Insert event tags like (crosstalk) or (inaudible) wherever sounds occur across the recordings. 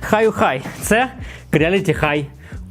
Хаю хай. Це Creality High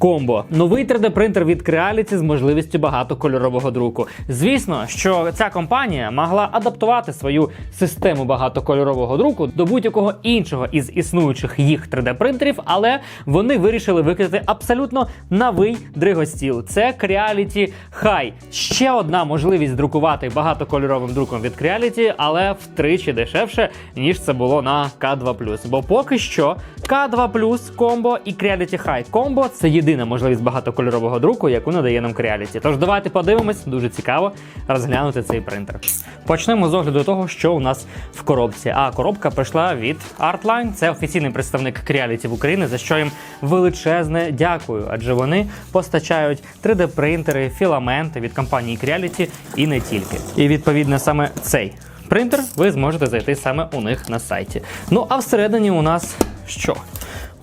Combo. Новий 3D-принтер від Creality з можливістю багатокольорового друку. Звісно, що ця компанія могла адаптувати свою систему багатокольорового друку до будь-якого іншого із існуючих їх 3D-принтерів, але вони вирішили викрити абсолютно новий дригостіл. Це Creality High. Ще одна можливість друкувати багатокольоровим друком від Creality, але втричі дешевше, ніж це було на K2+. Бо поки що K2 комбо і Creality High комбо це єдина можливість багатокольорового друку, яку надає нам Creality. Тож давайте подивимось, дуже цікаво розглянути цей принтер. Почнемо з огляду того, що у нас в коробці. А коробка прийшла від Artline. Це офіційний представник Creality в Україні, за що їм величезне дякую, адже вони постачають 3D-принтери, філаменти від компанії Creality і не тільки. І відповідно саме цей принтер ви зможете зайти саме у них на сайті. Ну а всередині у нас що?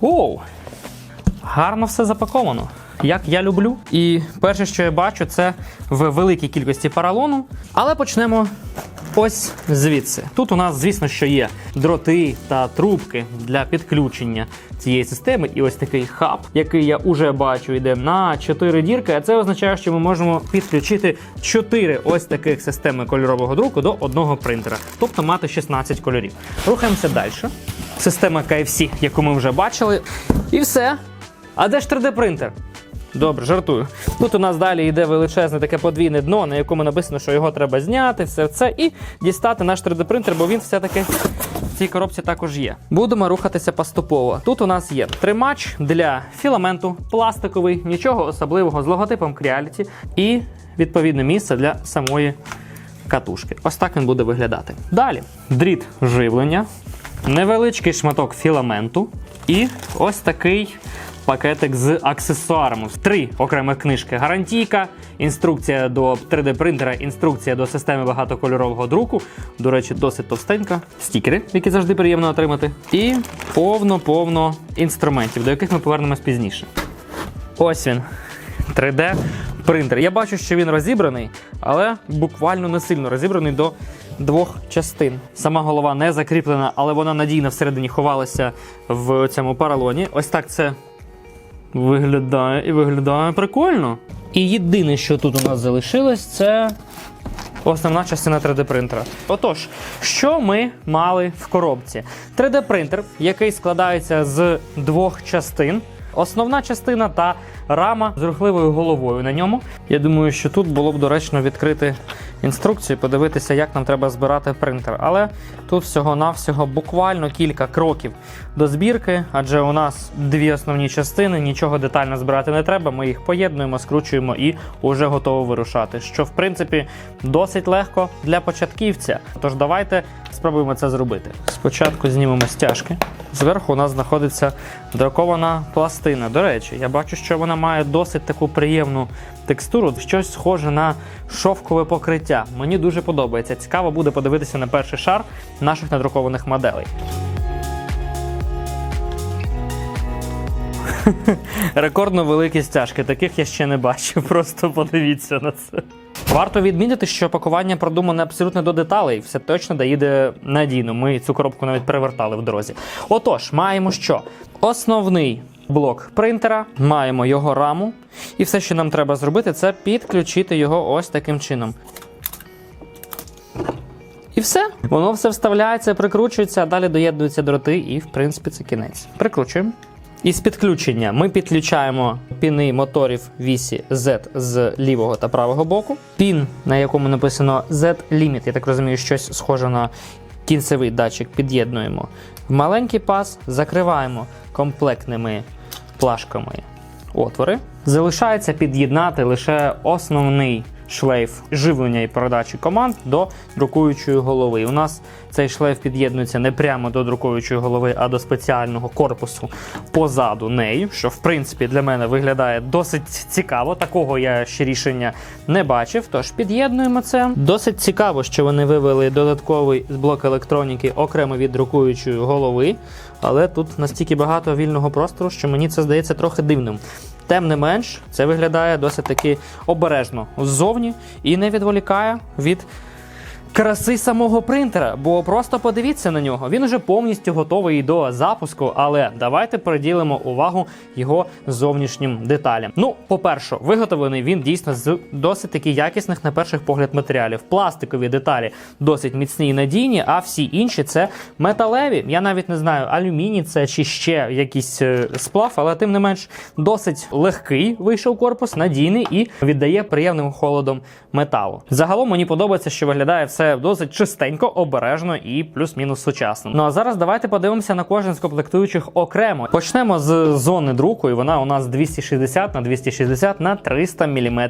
Оу! Гарно все запаковано. Як я люблю. І перше, що я бачу, це в великій кількості поролону. Але почнемо ось звідси. Тут у нас, звісно, що є дроти та трубки для підключення цієї системи. І ось такий хаб, який я вже бачу, йде на 4 дірки. А це означає, що ми можемо підключити 4 ось таких системи кольорового друку до одного принтера, тобто мати 16 кольорів. Рухаємося далі. Система KFC, яку ми вже бачили. І все. А де ж 3D-принтер? Добре, жартую. Тут у нас далі йде величезне таке подвійне дно, на якому написано, що його треба зняти, все це, і дістати наш 3D-принтер, бо він все-таки в цій коробці також є. Будемо рухатися поступово. Тут у нас є тримач для філаменту, пластиковий, нічого особливого з логотипом Creality і відповідне місце для самої катушки. Ось так він буде виглядати. Далі дріт живлення, невеличкий шматок філаменту і ось такий пакетик з аксесуарами. Три окремих книжки: гарантійка, інструкція до 3D-принтера, інструкція до системи багатокольорового друку. До речі, досить товстенька. Стікери, які завжди приємно отримати. І повно-повно інструментів, до яких ми повернемось пізніше. Ось він. 3D принтер. Я бачу, що він розібраний, але буквально не сильно розібраний до двох частин. Сама голова не закріплена, але вона надійно всередині ховалася в цьому паралоні. Ось так це виглядає і виглядає прикольно. І єдине, що тут у нас залишилось, це основна частина 3D принтера. Отож, що ми мали в коробці? 3D принтер, який складається з двох частин. Основна частина та рама з рухливою головою на ньому. Я думаю, що тут було б доречно відкрити інструкцію, подивитися, як нам треба збирати принтер. Але тут всього-навсього буквально кілька кроків до збірки, адже у нас дві основні частини, нічого детально збирати не треба. Ми їх поєднуємо, скручуємо і вже готово вирушати. Що в принципі досить легко для початківця. Тож давайте спробуємо це зробити. Спочатку знімемо стяжки. Зверху у нас знаходиться друкована пластина. До речі, я бачу, що вона має досить таку приємну текстуру, щось схоже на шовкове покриття. Мені дуже подобається. Цікаво буде подивитися на перший шар наших надрукованих моделей. (laughs) Рекордно великі стяжки, таких я ще не бачив. (laughs) Просто подивіться на це. Варто відмітити, що пакування продумане абсолютно до деталей, все точно доїде надійно. Ми цю коробку навіть перевертали в дорозі. Отож, маємо що? Основний блок принтера, маємо його раму, і все, що нам треба зробити, це підключити його ось таким чином. І все. Воно все вставляється, прикручується, а далі доєднуються дроти, і в принципі це кінець. Прикручуємо. Із підключення ми підключаємо піни моторів вісі Z з лівого та правого боку. Пін, на якому написано Z-Limit, я так розумію, щось схоже на кінцевий датчик, під'єднуємо в маленький паз, закриваємо комплектними плашками отвори. Залишається під'єднати лише основний шлейф живлення і передачі команд до друкуючої голови. У нас цей шлейф під'єднується не прямо до друкуючої голови, а до спеціального корпусу позаду неї, що в принципі для мене виглядає досить цікаво. Такого я ще рішення не бачив. Тож під'єднуємо це. Досить цікаво, що вони вивели додатковий блок електроніки окремо від друкуючої голови. Але тут настільки багато вільного простору, що мені це здається трохи дивним. Тим не менш, це виглядає досить таки обережно ззовні і не відволікає від краси самого принтера, бо просто подивіться на нього. Він уже повністю готовий до запуску, але давайте приділимо увагу його зовнішнім деталям. Ну, по-перше, виготовлений він дійсно з досить таки якісних на перших погляд матеріалів. Пластикові деталі досить міцні і надійні, а всі інші це металеві. Я навіть не знаю, алюміній це чи ще якийсь е, сплав, але тим не менш досить легкий вийшов корпус, надійний і віддає приємним холодом металу. Загалом мені подобається, що виглядає все досить чистенько, обережно і плюс-мінус сучасно. Ну а зараз давайте подивимося на кожен з комплектуючих окремо. Почнемо з зони друку, і вона у нас 260 на 260 на 300 мм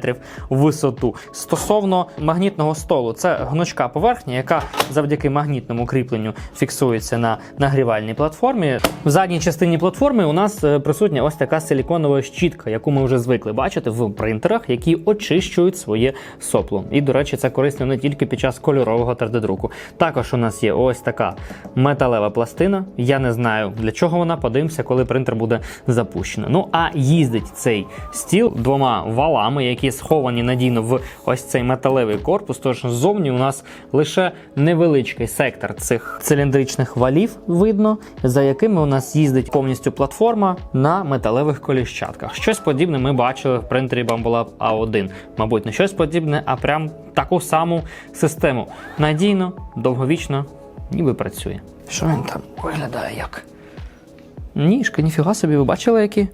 висоту. Стосовно магнітного столу, це гнучка поверхня, яка завдяки магнітному кріпленню фіксується на нагрівальній платформі. В задній частині платформи у нас е, присутня ось така силіконова щітка, яку ми вже звикли бачити в принтерах, які очищують своє сопло. І, до речі, це корисно не тільки під час кольорового 3D-друку. Також у нас є ось така металева пластина. Я не знаю для чого вона. Подивимося, коли принтер буде запущено. Ну а їздить цей стіл двома валами, які сховані надійно в ось цей металевий корпус. Тож ззовні у нас лише невеличкий сектор цих циліндричних валів видно, за якими у нас їздить повністю платформа на металевих коліщатках. Щось подібне ми бачили в принтері Bambolab A1. Мабуть, не щось подібне, а прям таку саму систему. Надійно, довговічно, ніби працює. Що він там виглядає як? Ніжка, ніфіга собі, ви бачили, які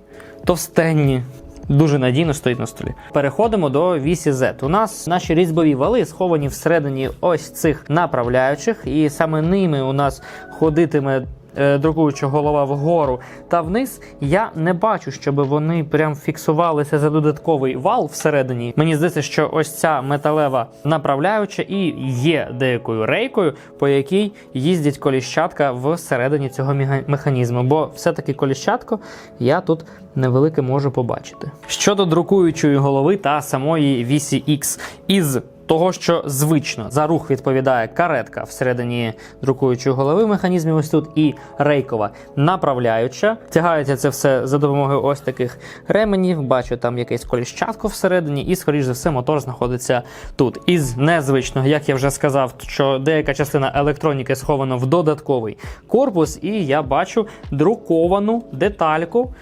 товстенні. Дуже надійно стоїть на столі. Переходимо до вісі Z. У нас наші різьбові вали сховані всередині ось цих направляючих, і саме ними у нас ходитиме. Е, Друкуюча голова вгору та вниз, я не бачу, щоб вони прям фіксувалися за додатковий вал всередині. Мені здається, що ось ця металева направляюча і є деякою рейкою, по якій їздять коліщатка всередині цього механізму. Бо все-таки коліщатко я тут невелике можу побачити. Щодо друкуючої голови та самої вісі X із того, що звично за рух відповідає каретка всередині друкуючої голови механізмів ось тут і рейкова направляюча. Тягається це все за допомогою ось таких ременів. Бачу там якесь коліщатко всередині, і, скоріш за все, мотор знаходиться тут. Із незвичного, як я вже сказав, що деяка частина електроніки схована в додатковий корпус, і я бачу друковану детальку,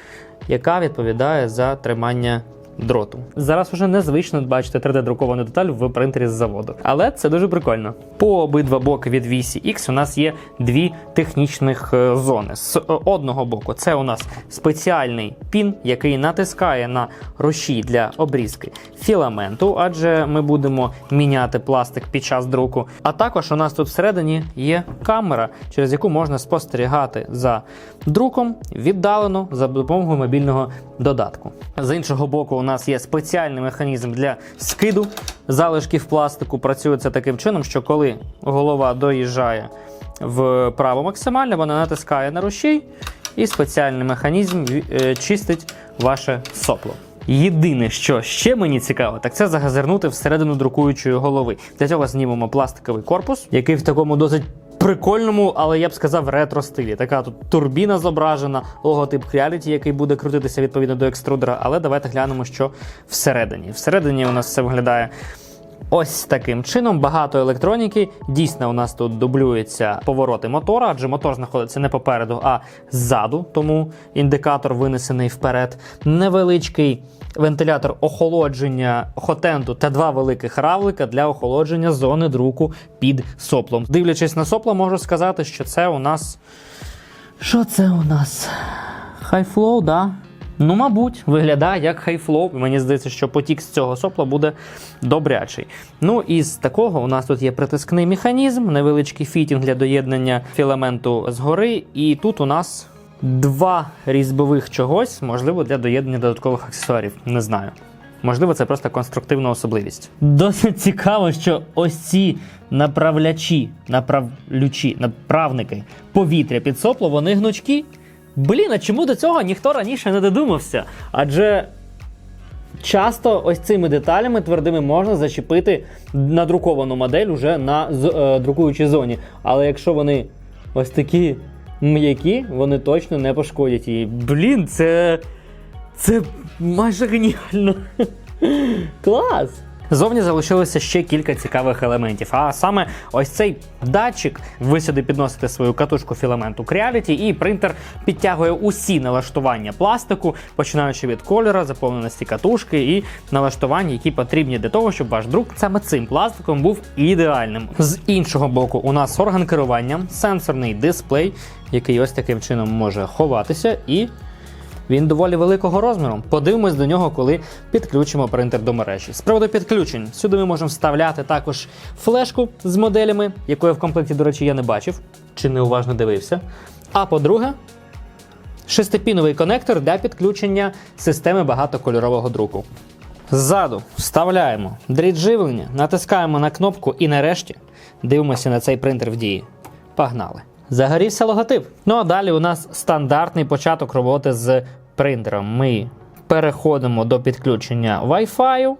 яка відповідає за тримання дроту. Зараз уже незвично бачити 3D-друковану деталь в принтері з заводу. Але це дуже прикольно. По обидва боки від вісі X у нас є дві технічних е, зони. З е, одного боку, це у нас спеціальний пін, який натискає на рушій для обрізки філаменту, адже ми будемо міняти пластик під час друку. А також у нас тут всередині є камера, через яку можна спостерігати за друком віддалено за допомогою мобільного додатку. З іншого боку, у нас є спеціальний механізм для скиду залишків пластику. Працює це таким чином, що коли голова доїжджає вправо максимально, вона натискає на рушій, і спеціальний механізм е, чистить ваше сопло. Єдине, що ще мені цікаво, так це загазернути всередину друкуючої голови. Для цього знімемо пластиковий корпус, який в такому досить прикольному, але я б сказав, ретро стилі. Така тут турбіна зображена, логотип Creality, який буде крутитися відповідно до екструдера. Але давайте глянемо, що всередині. Всередині у нас все виглядає. Ось таким чином багато електроніки. Дійсно, у нас тут дублюються повороти мотора, адже мотор знаходиться не попереду, а ззаду, тому індикатор винесений вперед. Невеличкий вентилятор охолодження хотенту та два великих равлика для охолодження зони друку під соплом. Дивлячись на сопло, можу сказати, що це у нас. Що це у нас? Хайфлоу, да? Ну, мабуть, виглядає як хайфлоу. Мені здається, що потік з цього сопла буде добрячий. Ну і з такого у нас тут є притискний механізм, невеличкий фітінг для доєднання філаменту згори. І тут у нас два різьбових чогось, можливо, для доєднання додаткових аксесуарів. Не знаю. Можливо, це просто конструктивна особливість. Досить цікаво, що ось ці направлячі, направлючі, направники повітря під сопло, вони гнучкі. Блін, а чому до цього ніхто раніше не додумався? Адже часто ось цими деталями твердими можна зачепити надруковану модель уже на е, друкуючій зоні. Але якщо вони ось такі м'які, вони точно не пошкодять її. Блін, це. Це майже геніально. (laughs) Клас! Зовні залишилося ще кілька цікавих елементів. А саме ось цей датчик. Ви сюди підносите свою катушку філаменту Creality, і принтер підтягує усі налаштування пластику, починаючи від кольора, заповненості катушки і налаштування, які потрібні для того, щоб ваш друк саме цим пластиком був ідеальним. З іншого боку, у нас орган керування, сенсорний дисплей, який ось таким чином може ховатися і. Він доволі великого розміру. Подивимось до нього, коли підключимо принтер до мережі. З приводу підключень, сюди ми можемо вставляти також флешку з моделями, якої в комплекті, до речі, я не бачив чи неуважно дивився. А по-друге, шестипіновий конектор для підключення системи багатокольорового друку. Ззаду вставляємо дріт живлення, натискаємо на кнопку і нарешті дивимося на цей принтер в дії. Погнали! Загорівся логотип. Ну а далі у нас стандартний початок роботи з принтером. Ми переходимо до підключення Wi-Fi.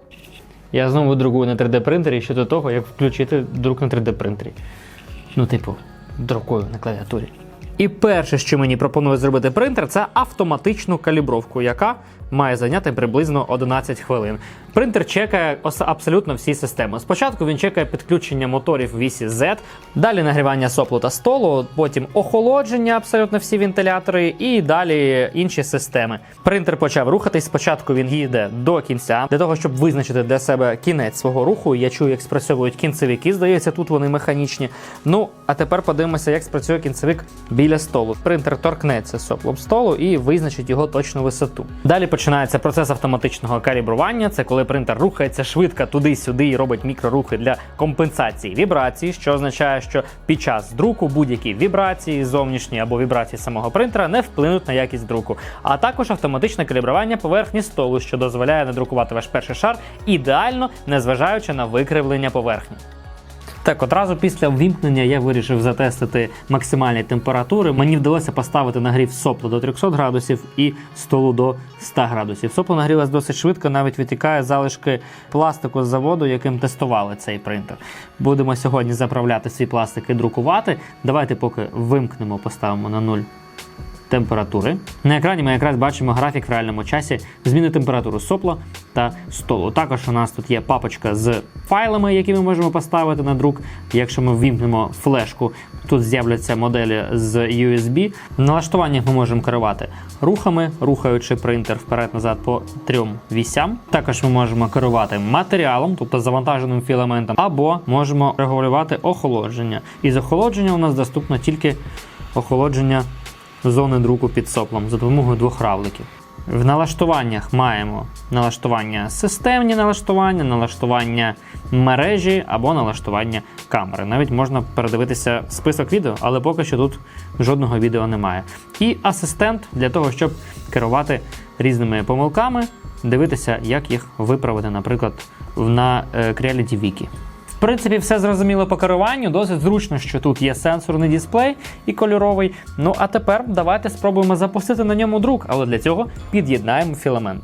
Я знову друкую на 3D принтері ще до того, як включити друк на 3D принтері. Ну, типу, друкую на клавіатурі. І перше, що мені пропонує зробити принтер, це автоматичну калібровку, яка має зайняти приблизно 11 хвилин. Принтер чекає абсолютно всі системи. Спочатку він чекає підключення моторів вісі Z, далі нагрівання соплу та столу, потім охолодження, абсолютно всі вентилятори, і далі інші системи. Принтер почав рухатись. Спочатку він їде до кінця для того, щоб визначити для себе кінець свого руху. Я чую, як спрацьовують кінцевики. Здається, тут вони механічні. Ну а тепер подивимося, як спрацює кінцевик біля столу. Принтер торкнеться соплом столу і визначить його точну висоту. Далі починається процес автоматичного калібрування. Це коли принтер рухається швидко туди-сюди і робить мікрорухи для компенсації вібрацій, що означає, що під час друку будь-які вібрації, зовнішні або вібрації самого принтера не вплинуть на якість друку. А також автоматичне калібрування поверхні столу, що дозволяє надрукувати ваш перший шар ідеально, незважаючи на викривлення поверхні. Так, одразу після ввімкнення я вирішив затестити максимальні температури. Мені вдалося поставити нагрів сопла до 300 градусів і столу до 100 градусів. Сопло нагрілось досить швидко, навіть витікає залишки пластику з заводу, яким тестували цей принтер. Будемо сьогодні заправляти свій пластик і друкувати. Давайте поки вимкнемо, поставимо на 0 температури. На екрані ми якраз бачимо графік в реальному часі зміни температури сопла та столу. Також у нас тут є папочка з файлами, які ми можемо поставити на друк. Якщо ми ввімкнемо флешку, тут з'являться моделі з USB. В налаштуваннях ми можемо керувати рухами, рухаючи принтер вперед-назад по трьом вісям. Також ми можемо керувати матеріалом, тобто завантаженим філаментом, або можемо регулювати охолодження. І з охолодження у нас доступно тільки охолодження зони друку під соплом за допомогою двох равликів. В налаштуваннях маємо налаштування системні налаштування, налаштування мережі або налаштування камери. Навіть можна передивитися список відео, але поки що тут жодного відео немає. І асистент для того, щоб керувати різними помилками, дивитися, як їх виправити, наприклад, на е, Creality Wiki. В принципі, все зрозуміло по керуванню. Досить зручно, що тут є сенсорний дисплей і кольоровий. Ну а тепер давайте спробуємо запустити на ньому друк, але для цього під'єднаємо філамент.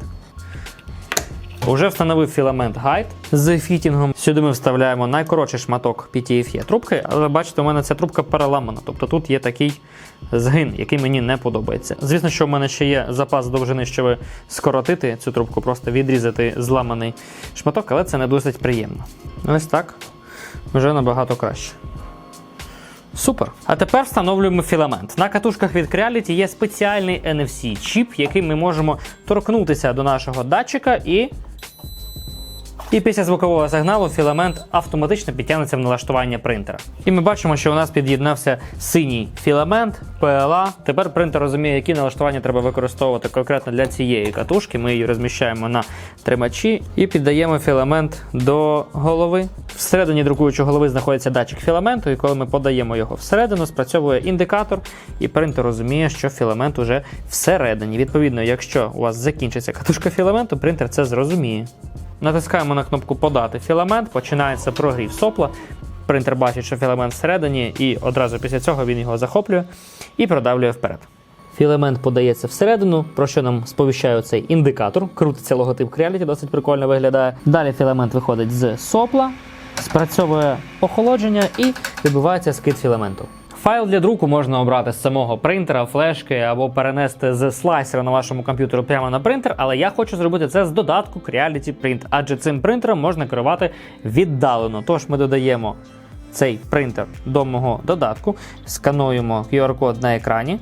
Уже встановив філамент гайд з фітінгом. Сюди ми вставляємо найкоротший шматок PTFE трубки, але бачите, у мене ця трубка переламана. Тобто тут є такий згин, який мені не подобається. Звісно, що в мене ще є запас довжини, щоб скоротити цю трубку, просто відрізати зламаний шматок, але це не досить приємно. Ось так. Вже набагато краще. Супер. А тепер встановлюємо філамент. На катушках від Creality є спеціальний NFC-чіп, яким ми можемо торкнутися до нашого датчика і. І після звукового сигналу філамент автоматично підтягнеться в налаштування принтера. І ми бачимо, що у нас під'єднався синій філамент PLA. Тепер принтер розуміє, які налаштування треба використовувати конкретно для цієї катушки. Ми її розміщаємо на тримачі і піддаємо філамент до голови. Всередині друкуючої голови знаходиться датчик філаменту, і коли ми подаємо його всередину, спрацьовує індикатор, і принтер розуміє, що філамент уже всередині. Відповідно, якщо у вас закінчиться катушка філаменту, принтер це зрозуміє. Натискаємо на кнопку Подати філамент, починається прогрів сопла. Принтер бачить, що філамент всередині, і одразу після цього він його захоплює і продавлює вперед. Філамент подається всередину, про що нам сповіщає цей індикатор. Крутиться логотип Creality, досить прикольно виглядає. Далі філамент виходить з сопла, спрацьовує охолодження і відбувається скид філаменту. Файл для друку можна обрати з самого принтера, флешки або перенести з слайсера на вашому комп'ютері прямо на принтер, але я хочу зробити це з додатку Creality Print, адже цим принтером можна керувати віддалено. Тож ми додаємо цей принтер до мого додатку, скануємо QR-код на екрані.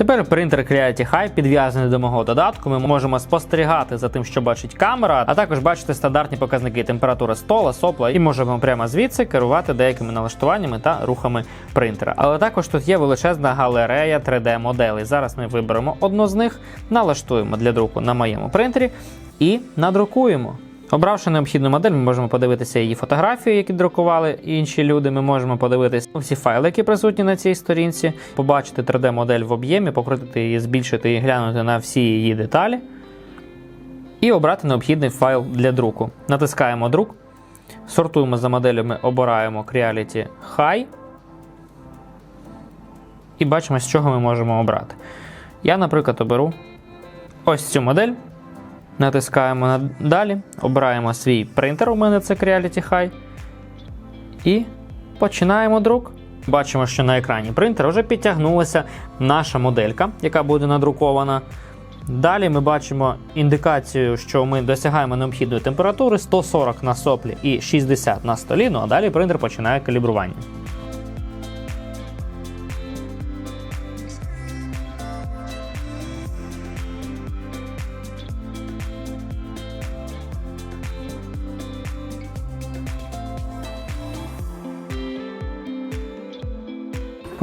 Тепер принтер Creality High підв'язаний до мого додатку. Ми можемо спостерігати за тим, що бачить камера, а також бачити стандартні показники температури стола, сопла, і можемо прямо звідси керувати деякими налаштуваннями та рухами принтера. Але також тут є величезна галерея 3D-моделей. Зараз ми виберемо одну з них, налаштуємо для друку на моєму принтері і надрукуємо. Обравши необхідну модель, ми можемо подивитися її фотографії, які друкували інші люди. Ми можемо подивитися всі файли, які присутні на цій сторінці, побачити 3D-модель в об'ємі, покрутити її, збільшити і глянути на всі її деталі. І обрати необхідний файл для друку. Натискаємо друк, сортуємо за моделями, обираємо Creality High. І бачимо, з чого ми можемо обрати. Я, наприклад, оберу ось цю модель. Натискаємо на далі, обираємо свій принтер, у мене це Creality High. І починаємо друк. Бачимо, що на екрані принтера вже підтягнулася наша моделька, яка буде надрукована. Далі ми бачимо індикацію, що ми досягаємо необхідної температури 140 на соплі і 60 на столі. Ну а далі принтер починає калібрування.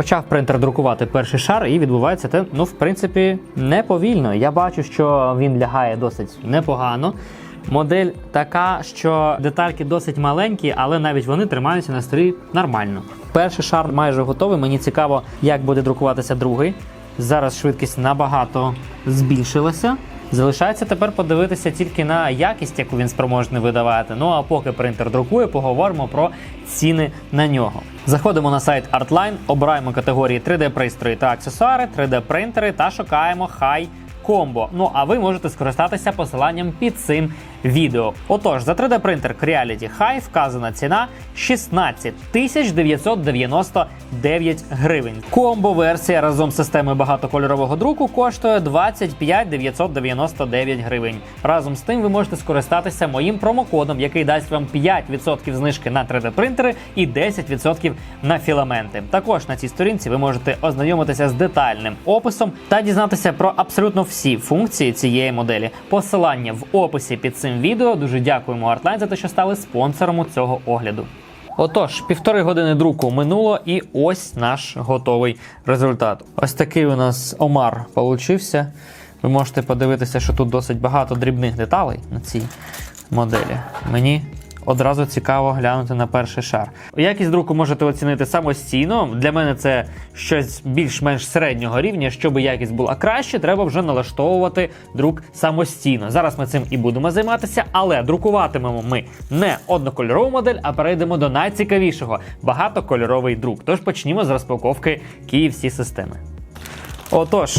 Почав принтер друкувати перший шар, і відбувається те, ну, в принципі, не повільно. Я бачу, що він лягає досить непогано. Модель така, що детальки досить маленькі, але навіть вони тримаються на столі нормально. Перший шар майже готовий. Мені цікаво, як буде друкуватися другий. Зараз швидкість набагато збільшилася. Залишається тепер подивитися тільки на якість, яку він спроможний видавати. Ну а поки принтер друкує, поговоримо про ціни на нього. Заходимо на сайт Artline, обираємо категорії 3D пристрої та аксесуари, 3D принтери та шукаємо High Combo. Ну а ви можете скористатися посиланням під цим відео. Отож, за 3D принтер Creality High вказана ціна 16 999 гривень. Комбо версія разом з системою багатокольорового друку коштує 25 999 гривень. Разом з тим ви можете скористатися моїм промокодом, який дасть вам 5% знижки на 3D принтери і 10% на філаменти. Також на цій сторінці ви можете ознайомитися з детальним описом та дізнатися про абсолютно всі функції цієї моделі. Посилання в описі під цим відео. Дуже дякуємо Artline за те, що стали спонсором цього огляду. Отож, півтори години друку минуло, і ось наш готовий результат. Ось такий у нас омар получився. Ви можете подивитися, що тут досить багато дрібних деталей на цій моделі. Мені одразу цікаво глянути на перший шар. Якість друку можете оцінити самостійно. Для мене це щось більш-менш середнього рівня. Щоб якість була краще, треба вже налаштовувати друк самостійно. Зараз ми цим і будемо займатися, але друкуватимемо ми не однокольорову модель, а перейдемо до найцікавішого багатокольоровий друк. Тож почнімо з розпаковки KFC системи. Отож,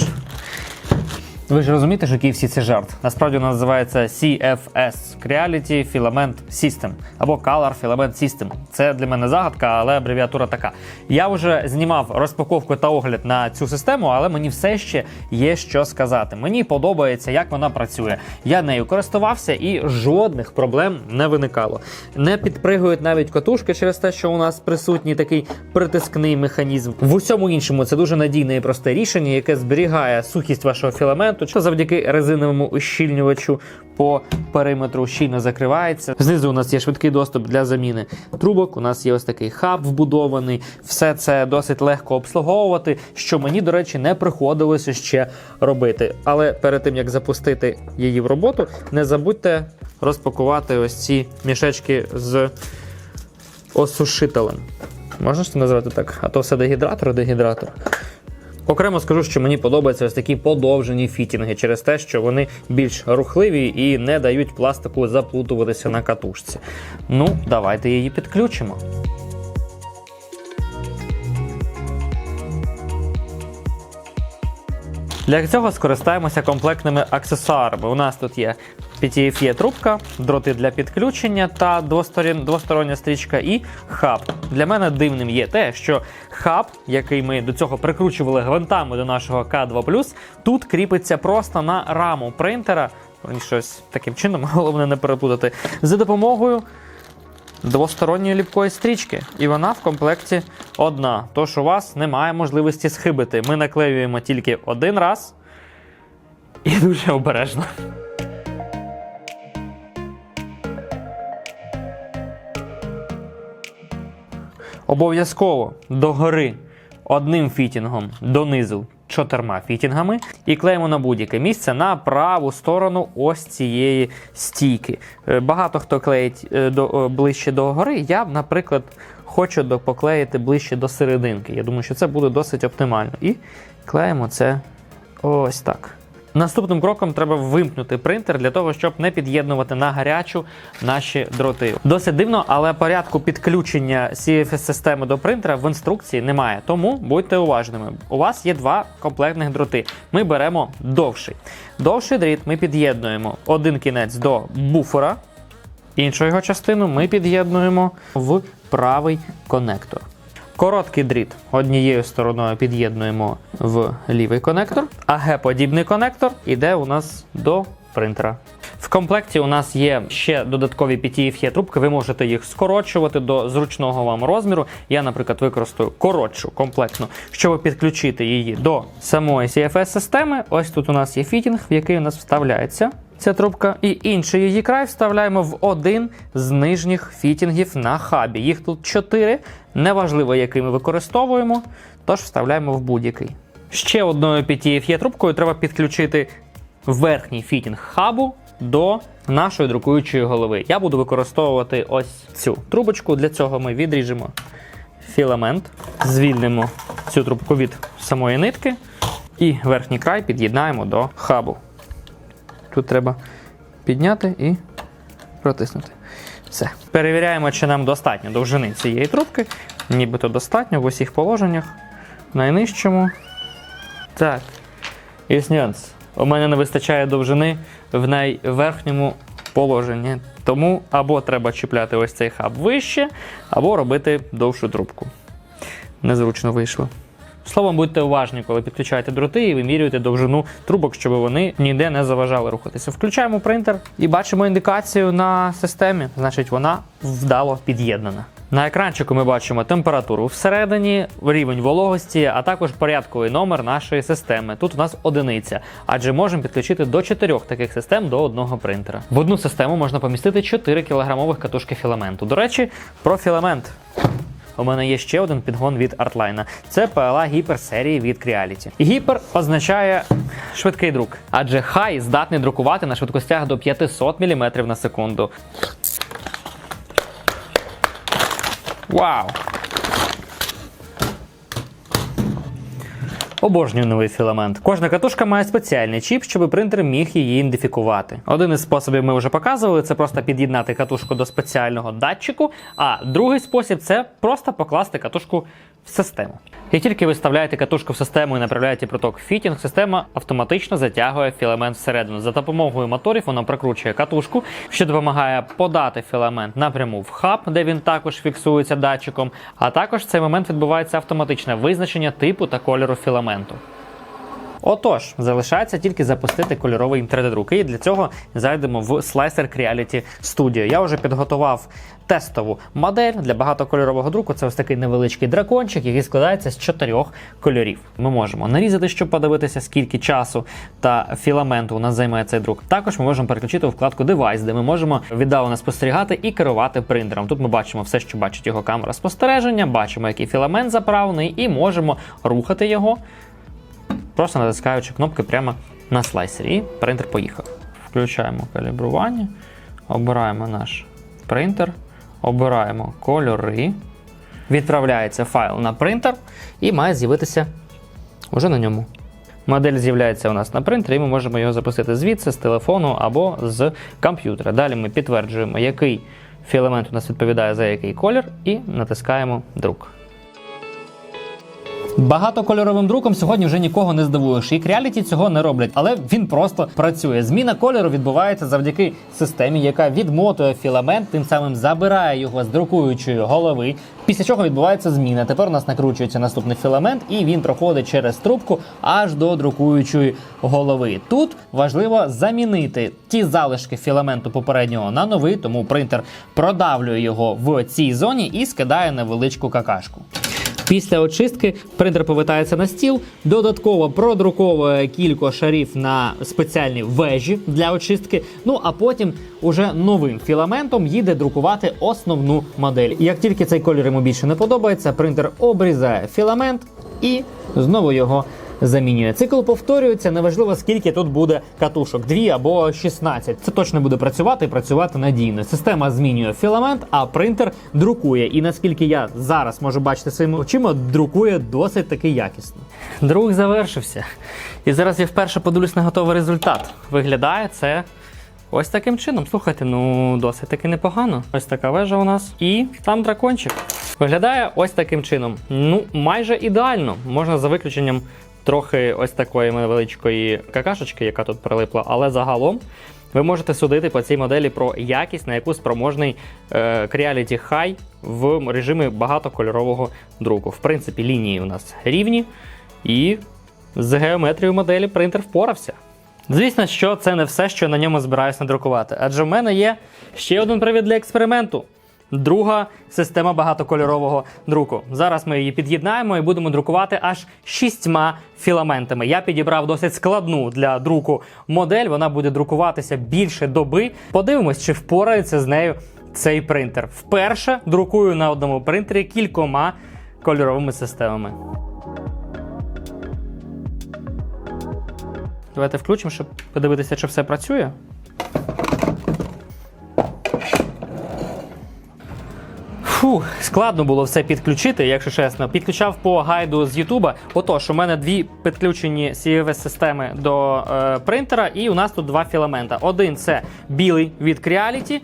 ви ж розумієте, що KFC це жарт. Насправді вона називається CFS Creality Filament System або Color Filament System. Це для мене загадка, але абревіатура така. Я вже знімав розпаковку та огляд на цю систему, але мені все ще є що сказати. Мені подобається, як вона працює. Я нею користувався і жодних проблем не виникало. Не підпригують навіть катушки через те, що у нас присутній такий притискний механізм. В усьому іншому це дуже надійне і просте рішення, яке зберігає сухість вашого філаменту, що завдяки резиновому ущільнювачу по периметру щільно закривається. Знизу у нас є швидкий доступ для заміни трубок. У нас є ось такий хаб вбудований. Все це досить легко обслуговувати, що мені, до речі, не приходилося ще робити. Але перед тим як запустити її в роботу, не забудьте розпакувати ось ці мішечки з осушителем. Можна ж це назвати так? А то все дегідратор, дегідратор. Окремо скажу, що мені подобаються ось такі подовжені фітінги через те, що вони більш рухливі і не дають пластику заплутуватися на катушці. Ну, давайте її підключимо. Для цього скористаємося комплектними аксесуарами. У нас тут є PTFE трубка, дроти для підключення та двостороння стрічка і хаб. Для мене дивним є те, що хаб, який ми до цього прикручували гвинтами до нашого К2+, тут кріпиться просто на раму принтера. Щось таким чином, (laughs) головне не переплутати, за допомогою двосторонньої ліпкої стрічки. І вона в комплекті одна. Тож у вас немає можливості схибити. Ми наклеюємо тільки один раз і дуже обережно. Обов'язково догори одним фітінгом донизу чотирма фітінгами і клеїмо на будь-яке місце на праву сторону ось цієї стійки. Е, Багато хто клеїть е, до, е, ближче до гори. Я, наприклад, хочу поклеїти ближче до серединки. Я думаю, що це буде досить оптимально. І клеїмо це ось так. Наступним кроком треба вимкнути принтер для того, щоб не під'єднувати на гарячу наші дроти. Досить дивно, але порядку підключення CFS-системи до принтера в інструкції немає. Тому будьте уважними. У вас є два комплектних дроти. Ми беремо довший. Довший дріт ми під'єднуємо один кінець до буфера, іншу його частину ми під'єднуємо в правий конектор. Короткий дріт однією стороною під'єднуємо в лівий конектор, а Г-подібний конектор іде у нас до принтера. В комплекті у нас є ще додаткові PTFE трубки. Ви можете їх скорочувати до зручного вам розміру. Я, наприклад, використаю коротшу комплектну, щоб підключити її до самої CFS-системи. Ось тут у нас є фітінг, в який у нас вставляється ця трубка, і інший її край вставляємо в один з нижніх фітінгів на хабі. Їх тут чотири. Неважливо, який ми використовуємо, тож вставляємо в будь-який. Ще одною PTFE трубкою треба підключити верхній фітінг хабу до нашої друкуючої голови. Я буду використовувати ось цю трубочку. Для цього ми відріжемо філамент, звільнимо цю трубку від самої нитки і верхній край під'єднаємо до хабу. Тут треба підняти і протиснути. Все. Перевіряємо, чи нам достатньо довжини цієї трубки. Нібито достатньо в усіх положеннях. Найнижчому. Так. Нюанс. У мене не вистачає довжини в найверхньому положенні. Тому або треба чіпляти ось цей хаб вище, або робити довшу трубку. Незручно вийшло. Словом, будьте уважні, коли підключаєте дроти і вимірюєте довжину трубок, щоб вони ніде не заважали рухатися. Включаємо принтер і бачимо індикацію на системі, значить вона вдало під'єднана. На екранчику ми бачимо температуру всередині, рівень вологості, а також порядковий номер нашої системи. Тут у нас одиниця, адже можемо підключити до чотирьох таких систем до одного принтера. В одну систему можна помістити 4 кілограмових катушки філаменту. До речі, про філамент. У мене є ще один підгон від Artline. Це PLA Hyper серії від Creality. Hyper означає швидкий друк, адже хай здатний друкувати на швидкостях до 500 мм на секунду. Вау! Обожнюю новий філамент. Кожна катушка має спеціальний чіп, щоб принтер міг її ідентифікувати. Один із способів ми вже показували це просто під'єднати катушку до спеціального датчику. А другий спосіб це просто покласти катушку в систему. Як тільки ви вставляєте катушку в систему і направляєте проток в фітінг, система автоматично затягує філамент всередину. За допомогою моторів вона прокручує катушку, що допомагає подати філамент напряму в хаб, де він також фіксується датчиком. А також в цей момент відбувається автоматичне визначення типу та кольору філаменту. Отож, залишається тільки запустити кольоровий 3D-друк. І для цього зайдемо в Slicer Creality Studio. Я вже підготував тестову модель для багатокольорового друку. Це ось такий невеличкий дракончик, який складається з чотирьох кольорів. Ми можемо нарізати, щоб подивитися, скільки часу та філаменту у нас займає цей друк. Також ми можемо переключити у вкладку Device, де ми можемо віддалено спостерігати і керувати принтером. Тут ми бачимо все, що бачить його камера спостереження, бачимо, який філамент заправлений, і можемо рухати його просто натискаючи кнопки прямо на слайсері. І принтер поїхав. Включаємо калібрування, обираємо наш принтер, обираємо кольори. Відправляється файл на принтер і має з'явитися уже на ньому. Модель з'являється у нас на принтері, і ми можемо його запустити звідси, з телефону або з комп'ютера. Далі ми підтверджуємо, який філамент у нас відповідає за який колір, і натискаємо друк. Багатокольоровим друком сьогодні вже нікого не здивуєш. І Creality цього не роблять, але він просто працює. Зміна кольору відбувається завдяки системі, яка відмотує філамент, тим самим забирає його з друкуючої голови. Після чого відбувається зміна. Тепер у нас накручується наступний філамент, і він проходить через трубку аж до друкуючої голови. Тут важливо замінити ті залишки філаменту попереднього на новий, тому принтер продавлює його в цій зоні і скидає невеличку какашку. Після очистки принтер повертається на стіл, додатково продруковує кілька шарів на спеціальні вежі для очистки. Ну а потім уже новим філаментом їде друкувати основну модель. Як тільки цей колір йому більше не подобається, принтер обрізає філамент і знову його замінює. Цикл повторюється, неважливо скільки тут буде катушок, 2 або 16. Це точно буде працювати і працювати надійно. Система змінює філамент, а принтер друкує. І наскільки я зараз можу бачити своїми очима, друкує досить таки якісно. Друг завершився. І зараз я вперше подивлюсь на готовий результат. Виглядає це. Ось таким чином. Слухайте, ну досить таки непогано. Ось така вежа у нас. І там дракончик. Виглядає ось таким чином. Ну, майже ідеально. Можна за виключенням трохи ось такої невеличкої какашечки, яка тут прилипла, але загалом. Ви можете судити по цій моделі про якість, на яку спроможний е, Creality High в режимі багатокольорового друку. В принципі, лінії у нас рівні, і з геометрією моделі принтер впорався. Звісно, що це не все, що на ньому збираюсь надрукувати, адже в мене є ще один привід для експерименту. Друга система багатокольорового друку. Зараз ми її під'єднаємо і будемо друкувати аж шістьма філаментами. Я підібрав досить складну для друку модель. Вона буде друкуватися більше доби. Подивимось, чи впорається з нею цей принтер. Вперше друкую на одному принтері кількома кольоровими системами. Давайте включимо, щоб подивитися, чи все працює. Фу, складно було все підключити, якщо чесно. Підключав по гайду з Ютуба. Отож, у мене дві підключені cfs системи до е, принтера, і у нас тут два філамента. Один це білий від Creality,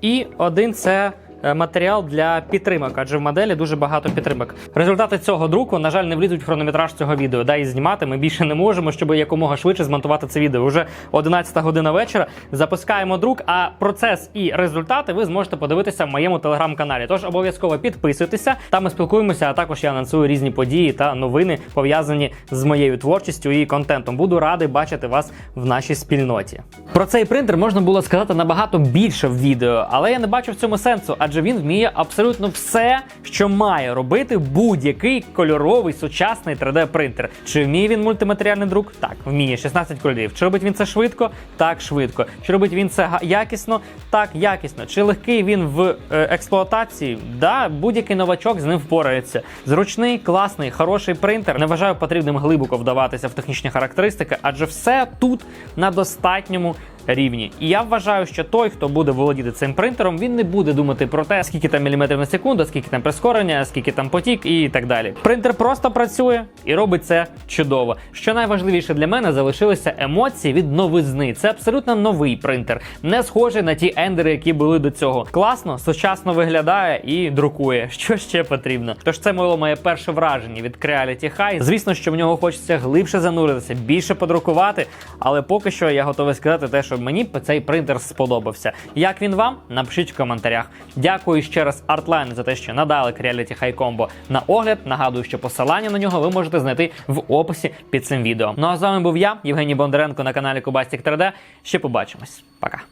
і один це. Е, Матеріал для підтримок, адже в моделі дуже багато підтримок. Результати цього друку, на жаль, не влізуть в хронометраж цього відео. Да, і знімати ми більше не можемо, щоб якомога швидше змонтувати це відео. Уже 11 година вечора. Запускаємо друк. А процес і результати ви зможете подивитися в моєму телеграм-каналі. Тож обов'язково підписуйтеся. Там ми спілкуємося. А також я анонсую різні події та новини пов'язані з моєю творчістю і контентом. Буду радий бачити вас в нашій спільноті. Про цей принтер можна було сказати набагато більше в відео, але я не бачу в цьому сенсу, адже він вміє абсолютно все, що має робити будь-який кольоровий сучасний 3D принтер. Чи вміє він мультиматеріальний друк? Так, вміє 16 кольорів. Чи робить він це швидко? Так, швидко. Чи робить він це якісно? Так, якісно. Чи легкий він в е, експлуатації? Да, будь-який новачок з ним впорається. Зручний, класний, хороший принтер. Не вважаю потрібним глибоко вдаватися в технічні характеристики, адже все тут на достатньому рівні. І я вважаю, що той, хто буде володіти цим принтером, він не буде думати про те, скільки там міліметрів на секунду, скільки там прискорення, скільки там потік і так далі. Принтер просто працює і робить це чудово. Що найважливіше для мене залишилися емоції від новизни. Це абсолютно новий принтер, не схожий на ті ендери, які були до цього. Класно, сучасно виглядає і друкує. (laughs) Що ще потрібно? Тож це було моє перше враження від Creality High. Звісно, що в нього хочеться глибше зануритися, більше подрукувати, але поки що я готовий сказати те, що мені цей принтер сподобався. Як він вам? Напишіть в коментарях. Дякую ще раз Artline за те, що надали Creality High Combo на огляд. Нагадую, що посилання на нього ви можете знайти в описі під цим відео. Ну а з вами був я, Євгеній Бондаренко на каналі Кубастік 3D. Ще побачимось. Пока.